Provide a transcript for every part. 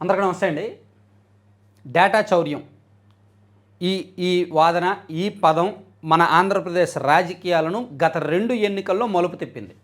అందరికీ నమస్తే అండి. డేటా చౌర్యం. ఈ ఈ వాదన ఈ పదం మన ఆంధ్రప్రదేశ్ రాజకీయాలను గత రెండు ఎన్నికల్లో మలుపు తిప్పింది.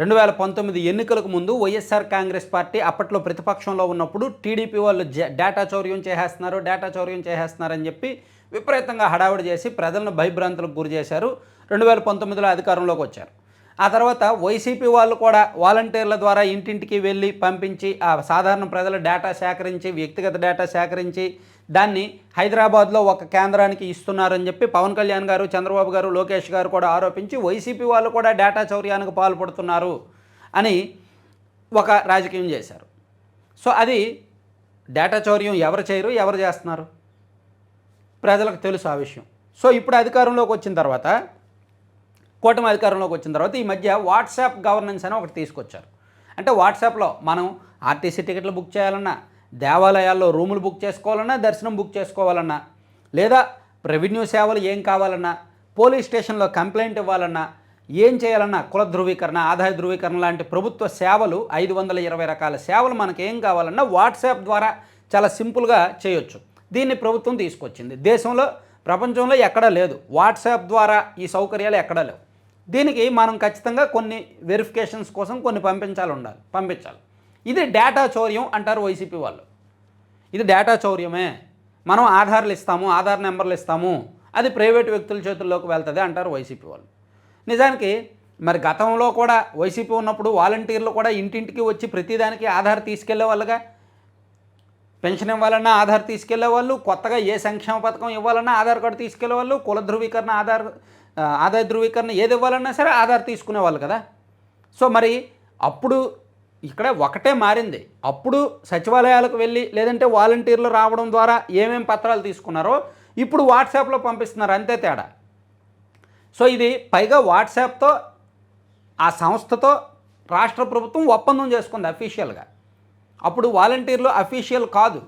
రెండు వేల పంతొమ్మిది ఎన్నికలకు ముందు వైఎస్ఆర్ కాంగ్రెస్ పార్టీ అప్పట్లో ప్రతిపక్షంలో ఉన్నప్పుడు టీడీపీ వాళ్ళు డేటా చౌర్యం చేసేస్తున్నారు డేటా చౌర్యం చేసేస్తున్నారని చెప్పి విపరీతంగా హడావుడి చేసి ప్రజలను భయభ్రాంతులకు గురి చేశారు. రెండు వేల పంతొమ్మిదిలో అధికారంలోకి వచ్చారు. ఆ తర్వాత వైసీపీ వాళ్ళు కూడా వాలంటీర్ల ద్వారా ఇంటింటికి వెళ్ళి పంపించి ఆ సాధారణ ప్రజల డేటా సేకరించి వ్యక్తిగత డేటా సేకరించి దాన్ని హైదరాబాద్లో ఒక కేంద్రానికి ఇస్తున్నారని చెప్పి పవన్ కళ్యాణ్ గారు చంద్రబాబు గారు లోకేష్ గారు కూడా ఆరోపించి వైసీపీ వాళ్ళు కూడా డేటా చౌర్యానికి పాల్పడుతున్నారు అని ఒక రాజకీయం చేశారు. సో అది డేటా చౌర్యం ఎవరు చేయరు ఎవరు చేస్తున్నారు? ప్రజలకు తెలుసు ఆ విషయం. సో ఇప్పుడు అధికారంలోకి వచ్చిన తర్వాత కూటమి అధికారంలోకి వచ్చిన తర్వాత ఈ మధ్య వాట్సాప్ గవర్నెన్స్ అని ఒకటి తీసుకొచ్చారు. అంటే వాట్సాప్లో మనం ఆర్టీసీ టికెట్లు బుక్ చేయాలన్నా దేవాలయాల్లో రూములు బుక్ చేసుకోవాలన్నా దర్శనం బుక్ చేసుకోవాలన్నా లేదా రెవెన్యూ సేవలు ఏం కావాలన్నా పోలీస్ స్టేషన్లో కంప్లైంట్ ఇవ్వాలన్నా ఏం చేయాలన్నా కుల ధృవీకరణ ఆదాయ ధృవీకరణ లాంటి ప్రభుత్వ సేవలు ఐదు వందల ఇరవై రకాల సేవలు మనకి ఏం కావాలన్నా వాట్సాప్ ద్వారా చాలా సింపుల్గా చేయొచ్చు. దీన్ని ప్రభుత్వం తీసుకొచ్చింది. దేశంలో ప్రపంచంలో ఎక్కడా లేదు. వాట్సాప్ ద్వారా ఈ సౌకర్యాలు ఎక్కడా లేవు. దీనికి మనం ఖచ్చితంగా కొన్ని వెరిఫికేషన్స్ కోసం కొన్ని పంపించాలి ఉండాలి పంపించాలి. ఇది డేటా చౌర్యం అంటారు వైసీపీ వాళ్ళు. ఇది డేటా చౌర్యమే. మనం ఆధార్లు ఇస్తాము ఆధార్ నెంబర్లు ఇస్తాము అది ప్రైవేట్ వ్యక్తుల చేతుల్లోకి వెళ్తుంది అంటారు వైసీపీ వాళ్ళు. నిజానికి మరి గతంలో కూడా వైసీపీ ఉన్నప్పుడు వాలంటీర్లు కూడా ఇంటింటికి వచ్చి ప్రతిదానికి ఆధార్ తీసుకెళ్ళే వాళ్ళుగా పెన్షన్ ఇవ్వాలన్నా ఆధార్ తీసుకెళ్ళే వాళ్ళు కొత్తగా ఏ సంక్షేమ పథకం ఇవ్వాలన్నా ఆధార్ కార్డు తీసుకెళ్ళే వాళ్ళు కుల ధృవీకరణ ఆధార్ ఆదాయ ధృవీకరణ ఏది ఇవ్వాలన్నా సరే ఆధార్ తీసుకునేవాళ్ళు కదా. సో మరి అప్పుడు ఇక్కడ ఒకటే మారింది. అప్పుడు సచివాలయాలకు వెళ్ళి లేదంటే వాలంటీర్లు రావడం ద్వారా ఏమేం పత్రాలు తీసుకున్నారో ఇప్పుడు వాట్సాప్లో పంపిస్తున్నారు. అంతే తేడా. సో ఇది పైగా వాట్సాప్తో ఆ సంస్థతో రాష్ట్ర ప్రభుత్వం ఒప్పందం చేసుకుంది అఫీషియల్గా అప్పుడు వాలంటీర్లు అఫీషియల్ కాదు.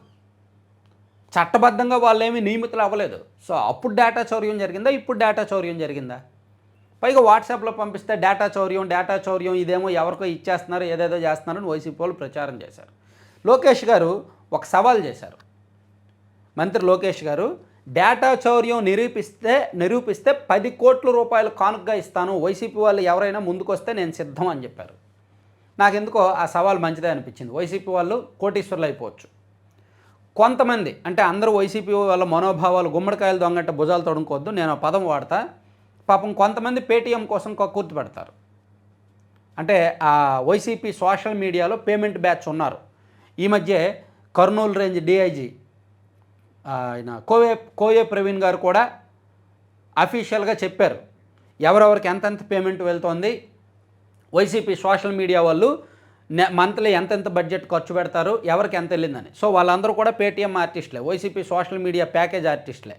చట్టబద్ధంగా వాళ్ళేమీ నియమితులు అవ్వలేదు. సో అప్పుడు డేటా చౌర్యం జరిగిందా? ఇప్పుడు డేటా చౌర్యం జరిగిందా? పైగా వాట్సాప్లో పంపిస్తే డేటా చౌర్యం డేటా చౌర్యం ఇదేమో ఎవరికో ఇచ్చేస్తున్నారు ఏదేదో చేస్తున్నారని వైసీపీ వాళ్ళు ప్రచారం చేశారు. లోకేష్ గారు ఒక సవాల్ చేశారు. మంత్రి లోకేష్ గారు డేటా చౌర్యం నిరూపిస్తే నిరూపిస్తే పది కోట్ల రూపాయలు కానుకగా ఇస్తాను. వైసీపీ వాళ్ళు ఎవరైనా ముందుకొస్తే నేను సిద్ధం అని చెప్పారు. నాకెందుకో ఆ సవాల్ మంచిదే అనిపించింది. వైసీపీ వాళ్ళు కోటీశ్వర్లు అయిపోవచ్చు. కొంతమంది అంటే అందరూ వైసీపీ వాళ్ళ మనోభావాలు గుమ్మడికాయలు దొంగంటే భుజాలు తొడుకోవద్దు నేను ఆ పదం వాడతా. పాపం కొంతమంది పేటీఎం కోసం కూర్చు పెడతారు. అంటే ఆ వైసీపీ సోషల్ మీడియాలో పేమెంట్ బ్యాచ్ ఉన్నారు. ఈ మధ్య కర్నూలు రేంజ్ డిఐజీ ఆయన కోవే కోవే ప్రవీణ్ గారు కూడా అఫీషియల్గా చెప్పారు. ఎవరెవరికి ఎంతెంత పేమెంట్ వెళ్తోంది వైసీపీ సోషల్ మీడియా వాళ్ళు మంత్లీ ఎంతెంత బడ్జెట్ ఖర్చు పెడతారు ఎవరికి ఎంత వెళ్ళిందని. సో వాళ్ళందరూ కూడా పేటీఎం ఆర్టిస్టులే వైసీపీ సోషల్ మీడియా ప్యాకేజ్ ఆర్టిస్టులే.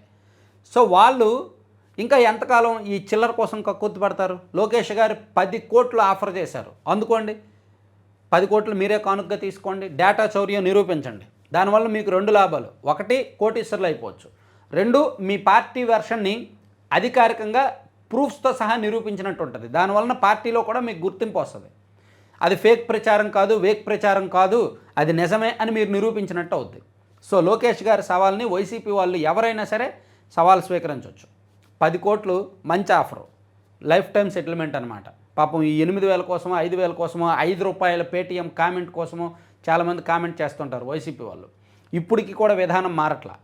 సో వాళ్ళు ఇంకా ఎంతకాలం ఈ చిల్లర కోసం కక్కుర్తి పడతారు? లోకేష్ గారు పది కోట్లు ఆఫర్ చేశారు. అందుకోండి. పది కోట్లు మీరే కానుకగా తీసుకోండి. డేటా చౌర్యం నిరూపించండి. దానివల్ల మీకు రెండు లాభాలు. ఒకటి కోటీశ్వర్లు అయిపోవచ్చు. రెండు మీ పార్టీ వెర్షన్ని అధికారికంగా ప్రూఫ్స్తో సహా నిరూపించినట్టు ఉంటుంది దానివలన పార్టీలో కూడా మీకు గుర్తింపు వస్తుంది. అది ఫేక్ ప్రచారం కాదు వేక్ ప్రచారం కాదు అది నిజమే అని మీరు నిరూపించినట్టు అవుద్ది. సో లోకేష్ గారి సవాల్ని వైసీపీ వాళ్ళు ఎవరైనా సరే సవాల్ స్వీకరించవచ్చు పది కోట్లు మంచి ఆఫరు. లైఫ్ టైం సెటిల్మెంట్ అనమాట పాపం ఈ ఎనిమిది వేల కోసమో ఐదు వేల కోసమో ఐదు రూపాయల పేటీఎం కామెంట్ కోసమో చాలామంది కామెంట్ చేస్తుంటారు వైసీపీ వాళ్ళు. ఇప్పటికి కూడా విధానం మారట్లా.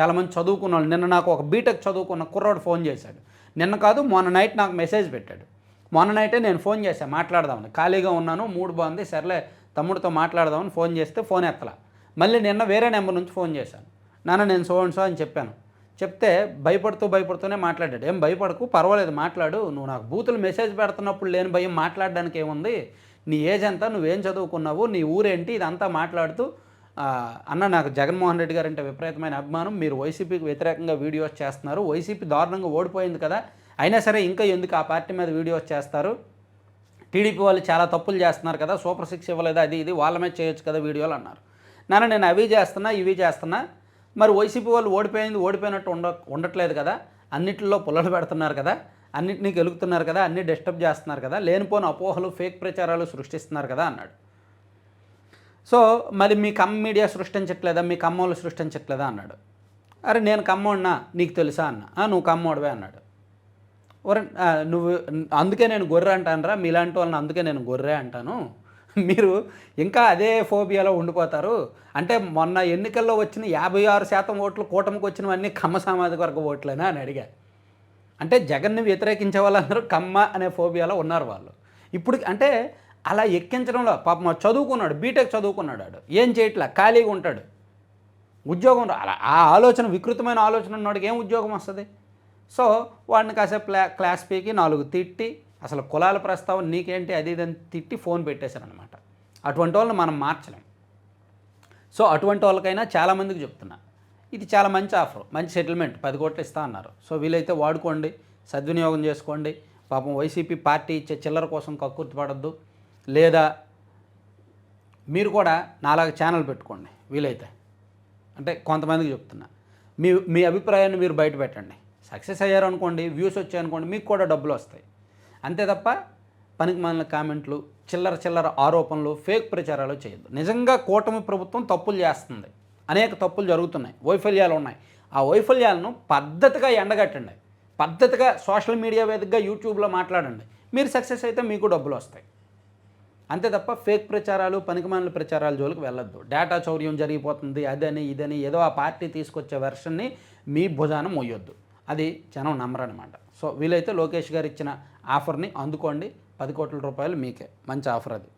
చాలామంది చదువుకున్న వాళ్ళు నిన్న నాకు ఒక బీటెక్ చదువుకున్న కుర్రాడు ఫోన్ చేశాడు. నిన్న కాదు మొన్న నైట్ నాకు మెసేజ్ పెట్టాడు. మొన్న నైటే నేను ఫోన్ చేశాను మాట్లాడదామని. ఖాళీగా ఉన్నాను మూడు బాగుంది సర్లే తమ్ముడితో మాట్లాడదామని ఫోన్ చేస్తే ఫోన్ ఎత్తలా. మళ్ళీ నిన్న వేరే నెంబర్ నుంచి ఫోన్ చేశాను. నాన్న నేను సో అండ్ సో అని చెప్పాను. చెప్తే భయపడుతూ భయపడుతూనే మాట్లాడాడు. ఏం భయపడకు పర్వాలేదు మాట్లాడు. నువ్వు నాకు బూతులు మెసేజ్ పెడుతున్నప్పుడు లేని భయం మాట్లాడడానికి ఏముంది? నీ ఏజ్ ఎంత నువ్వేం చదువుకున్నావు నీ ఊరేంటి ఇదంతా మాట్లాడుతూ అన్న నాకు జగన్మోహన్ రెడ్డి గారు అంటే విపరీతమైన అభిమానం. మీరు వైసీపీకి వ్యతిరేకంగా వీడియోస్ చేస్తున్నారు. వైసీపీ దారుణంగా ఓడిపోయింది కదా. అయినా సరే ఇంకా ఎందుకు ఆ పార్టీ మీద వీడియోస్ చేస్తారు? టీడీపీ వాళ్ళు చాలా తప్పులు చేస్తున్నారు కదా సూపర్ సిక్స్ ఇవ్వలేదు అది ఇది వాళ్ళ మీద చేయొచ్చు కదా వీడియోలు అన్నారు. నాన్న నేను అవి చేస్తున్నా ఇవి చేస్తున్నా మరి వైసీపీ వాళ్ళు ఓడిపోయింది ఓడిపోయినట్టు ఉండ ఉండట్లేదు కదా అన్నింటిలో పుల్లలు పెడుతున్నారు కదా అన్నింటినీ గెలుగుతున్నారు కదా అన్ని డిస్టర్బ్ చేస్తున్నారు కదా లేనిపోని అపోహలు ఫేక్ ప్రచారాలు సృష్టిస్తున్నారు కదా అన్నాడు. సో మరి మీ కమ్ మీడియా సృష్టించట్లేదా మీ కమ్మోళ్ళు సృష్టించట్లేదా అన్నాడు. అరే నేను కమ్మోడినా నీకు తెలుసా అన్న. నువ్వు కమ్మోడివే అన్నాడు. ఒరే నువ్వు అందుకే నేను గొర్రె అంటానురా మీలాంటి వాళ్ళని అందుకే నేను గొర్రె అంటాను. మీరు ఇంకా అదే ఫోబియాలో ఉండిపోతారు. అంటే మొన్న ఎన్నికల్లో వచ్చిన యాభై ఆరు శాతం ఓట్లు కూటమికి వచ్చినవన్నీ కమ్మ సామాజిక వర్గ ఓట్లేనా అని అడిగా. అంటే జగన్ని వ్యతిరేకించే వాళ్ళందరూ కమ్మ అనే ఫోబియాలో ఉన్నారు వాళ్ళు. ఇప్పుడు అంటే అలా ఎక్కించడంలో పాపం చదువుకున్నాడు బీటెక్ చదువుకున్నాడు ఏం చేయట్లా? ఖాళీగా ఉంటాడు. ఉద్యోగం అలా ఆ ఆలోచన వికృతమైన ఆలోచన ఉన్నవాడికి ఏం ఉద్యోగం వస్తుంది? సో వాడిని కాసేపు క్లా క్లాస్ పీకి నాలుగు తిట్టి అసలు కులాల ప్రస్తావన నీకేంటి అది ఇది తిట్టి ఫోన్ పెట్టేశారనమాట అటువంటి వాళ్ళని మనం మార్చలేం. సో అటువంటి వాళ్ళకైనా చాలామందికి చెప్తున్నా. ఇది చాలా మంచి ఆఫర్ మంచి సెటిల్మెంట్ పది కోట్లు ఇస్తా అన్నారు. సో వీలైతే వాడుకోండి సద్వినియోగం చేసుకోండి. పాపం వైసీపీ పార్టీ ఇచ్చే చిల్లర కోసం కక్కుర్తి పడద్దు. లేదా మీరు కూడా నాలాగ ఛానల్ పెట్టుకోండి వీలైతే. అంటే కొంతమందికి చెప్తున్నా. మీ మీ అభిప్రాయాన్ని మీరు బయట పెట్టండి. సక్సెస్ అయ్యారు అనుకోండి వ్యూస్ వచ్చాయనుకోండి మీకు కూడా డబ్బులు వస్తాయి. అంతే తప్ప పనికి మాలిన కామెంట్లు చిల్లర చిల్లర ఆరోపణలు ఫేక్ ప్రచారాలు చేయొద్దు. నిజంగా కూటమి ప్రభుత్వం తప్పులు చేస్తుంది. అనేక తప్పులు జరుగుతున్నాయి వైఫల్యాలు ఉన్నాయి. ఆ వైఫల్యాలను పద్ధతిగా ఎండగట్టండి. పద్ధతిగా సోషల్ మీడియా వేదికగా యూట్యూబ్లో మాట్లాడండి. మీరు సక్సెస్ అయితే మీకు డబ్బులు వస్తాయి. అంతే తప్ప ఫేక్ ప్రచారాలు పనికిమాలిన ప్రచారాల జోలికి వెళ్ళొద్దు. డేటా చౌర్యం జరిగిపోతుంది అదని ఇదని ఏదో ఆ పార్టీ తీసుకొచ్చే వెర్షన్ని మీ భుజాన మోయొద్దు. అది జనం నమ్మరనమాట సో వీలైతే లోకేష్ గారు ఇచ్చిన ఆఫర్ని అందుకోండి. పది కోట్ల రూపాయలు మీకే. మంచి ఆఫర్ అది.